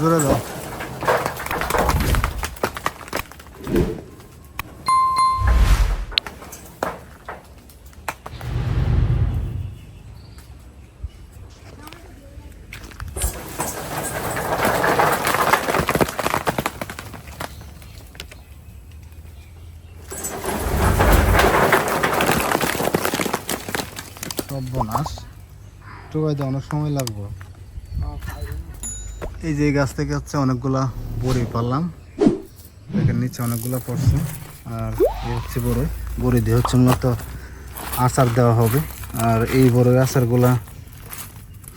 জোরে দাও। সর্বনাশ। টুকাইতে অনেক সময় লাগবে। এই যে গাছ থেকে হচ্ছে অনেকগুলা বড়ি পারলাম। এখানে নিচে অনেকগুলা পড়ছে। আর এই হচ্ছে বড়ই বড়ি দিয়ে হচ্ছে মূলত আচার দেওয়া হবে। আর এই বড়ই আচারগুলা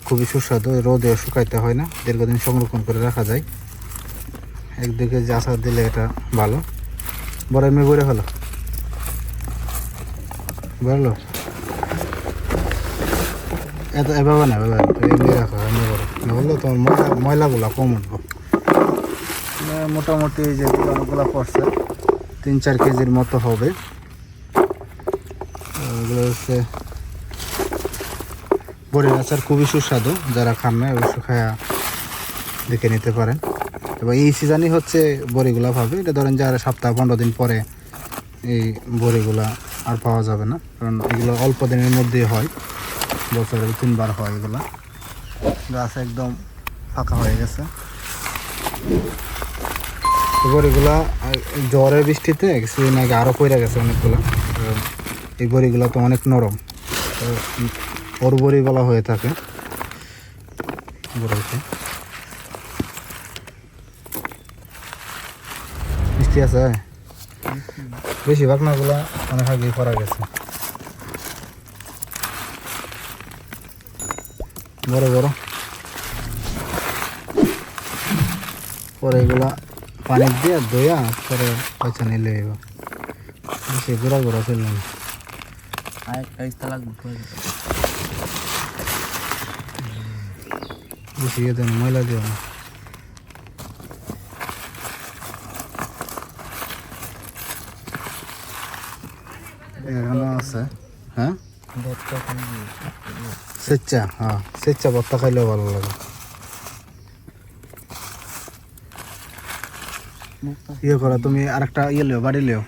খুবই সুস্বাদু। রোদে শুকাইতে হয় না। দীর্ঘদিন সংরক্ষণ করে রাখা যায়। একদিকে যে আচার দিলে এটা ভালো। বড় এমনি বড়ে হলো বুঝলো এত এভাবে না, এভাবে। এমনি রাখো, এমনি করো বলল তোমার ময়লা ময়লাগুলো কম উঠবো মোটামুটি যে অনেকগুলো পড়ছে তিন চার কেজির মতো হবে। এগুলো হচ্ছে বড়ির আচার খুবই সুস্বাদু। যারা খান না অবশ্য খায়া দেখে নিতে পারেন। এবং এই সিজনই হচ্ছে বড়িগুলা পাবে এটা ধরেন যে আর সপ্তাহ পনেরো দিন পরে এই বড়িগুলা আর পাওয়া যাবে না। কারণ এগুলো অল্প দিনের মধ্যেই হয়। বছরের তিনবার হয় এগুলা। গাছ একদম ফাঁকা হয়ে গেছে। বড়িগুলা আহ, জ্বরের বৃষ্টিতে কিছুদিন আগে আরও পড়ে গেছে অনেকগুলা। এই বড়িগুলা তো অনেক নরম। ওর বড়ি বলা হয়ে থাকে। বড়িতে। মিষ্টি আছে? বেশিরভাগ নাগুলা অনেক আগেই করা গেছে। বড় বড়। পরে এগুলা পানি দিয়ে দইয়া পরে পয়সা নিলে এবার বেশি ঘোরা ঘোরা চলবে বেশি ইয়ে দেন ময়লা দিও না। এখানে আছে। হ্যাঁ? স্বেচ্ছা হ্যাঁ স্বেচ্ছা ভর্তা খাইলেও ভালো লাগে। ইয়ে করো, তুমি আরেকটা ইয়ে লিও, বাড়ি লিও।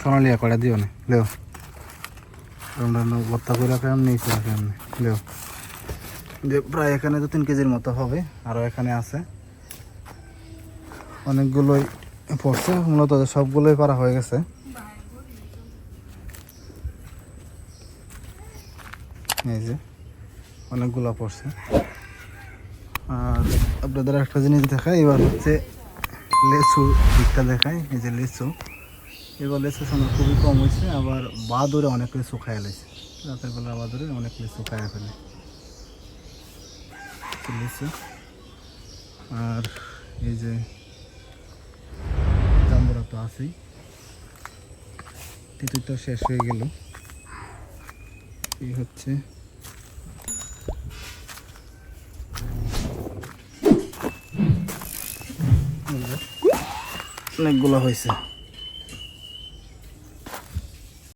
সোনালিয়া করে, দিও না, লিও। ভর্তা করে কেমন নিয়েছি কেমন লিও। যে প্রায় এখানে দু তিন কেজির মতো হবে আরও এখানে আছে। অনেকগুলোই পড়ছে, মূলত সবগুলোই পারা হয়ে গেছে। এই যে, অনেকগুলো পড়ছে। আর আপনাদের একটা জিনিস দেখাই, এবার হচ্ছে লেচু দিকটা দেখাই, এই যে লিচু এবার লেচু সময় খুবই কম হয়েছে, আবার বাদুরে অনেক লিচু খাই লেছে। রাতের বেলা বাদুরে অনেক লিচু খাই ফেলে। লিচু আর এই যে জাম্বুরা তো আছেই। তিতুর তো শেষ হয়ে গেল। এই হচ্ছে অনেকগুলো হয়েছে।